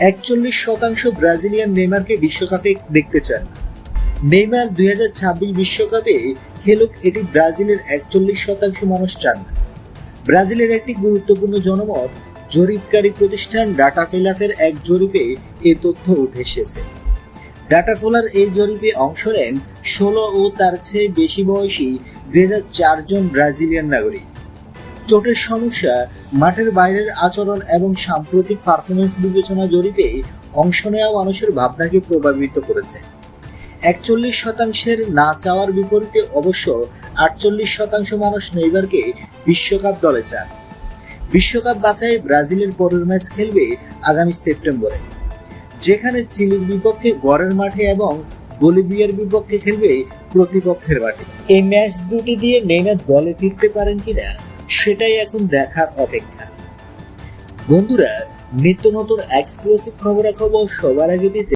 একচল্লিশ শতাংশ ব্রাজিলিয়ান নেইমারকে বিশ্বকাপে দেখতে চান। নেইমার দুই বিশ্বকাপে খেলুক এটি ব্রাজিলের একচল্লিশ শতাংশ মানুষ চান। না ব্রাজিলের একটি গুরুত্বপূর্ণ জনমত, জরিপকারী প্রতিষ্ঠান ডাটা ফেলাফের এক জরিপে এ তথ্য উঠে এসেছে। ডাটা ফোলার এই জরিপে অংশ নেন ষোলো ও তার চেয়ে বেশি বয়সী দুই জন ব্রাজিলিয়ান নাগরিক। চোটের সমস্যা মাঠের বাইরের আচরণ এবং সাম্প্রতিক পারফরমেন্স বিবেচনা জরিপে অংশ নেওয়া মানুষের ভাবনাকে প্রভাবিত করেছে। একচল্লিশ শতাংশের না চাওয়ার বিপরীতে অবশ্য আটচল্লিশ শতাংশ মানুষ নেইবারকে বিশ্বকাপ দলে চান। বিশ্বকাপ বাছাই ব্রাজিলের পরের ম্যাচ খেলবে আগামী সেপ্টেম্বরে। যেখানে চিলির বিপক্ষে গড়ের মাঠে এবং বলিভিয়ার বিপক্ষে খেলবে প্রতিপক্ষের মাঠে। এই ম্যাচ দুটি দিয়ে নেইমার দলে ফিরতে পারেন কিনা? সেটাই এখন দেখার অপেক্ষা। বন্ধুরা নিত্য নতুন এক্সক্লুসিভ খবরাখবর সবার আগে পেতে